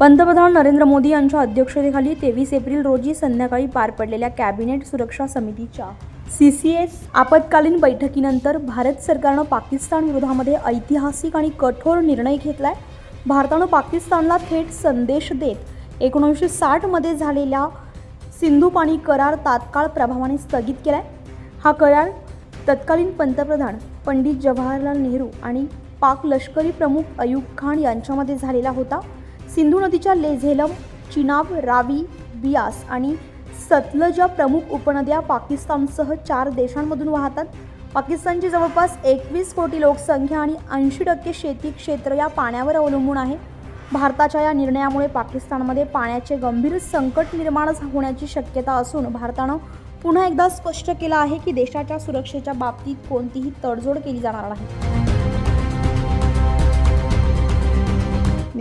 पंतप्रधान नरेंद्र मोदी यांच्या अध्यक्षतेखाली तेवीस एप्रिल रोजी संध्याकाळी पार पडलेल्या कॅबिनेट सुरक्षा समितीच्या सी सी एस आपत्कालीन बैठकीनंतर भारत सरकारनं पाकिस्तान विरोधामध्ये ऐतिहासिक आणि कठोर निर्णय घेतलाय. भारतानं पाकिस्तानला थेट संदेश देत एकोणीसशे साठमध्ये झालेल्या सिंधू पाणी करार तात्काळ प्रभावाने स्थगित केलाय. हा करार तत्कालीन पंतप्रधान पंडित जवाहरलाल नेहरू आणि पाक लष्करी प्रमुख अयूब खान यांच्यामध्ये झालेला होता. सिंधू नदीच्या लेझेलम चिनाब रावी बियास आणि सतलज या प्रमुख उपनद्या पाकिस्तानसह चार देशांमधून वाहतात. पाकिस्तानची जवळपास एकवीस कोटी लोकसंख्या आणि ऐंशी टक्के शेती क्षेत्र या पाण्यावर अवलंबून आहे. भारताच्या या निर्णयामुळे पाकिस्तानमध्ये पाण्याचे गंभीर संकट निर्माण होण्याची शक्यता असून भारतानं पुन्हा एकदा स्पष्ट केलं आहे की देशाच्या सुरक्षेच्या बाबतीत कोणतीही तडजोड केली जाणार नाही.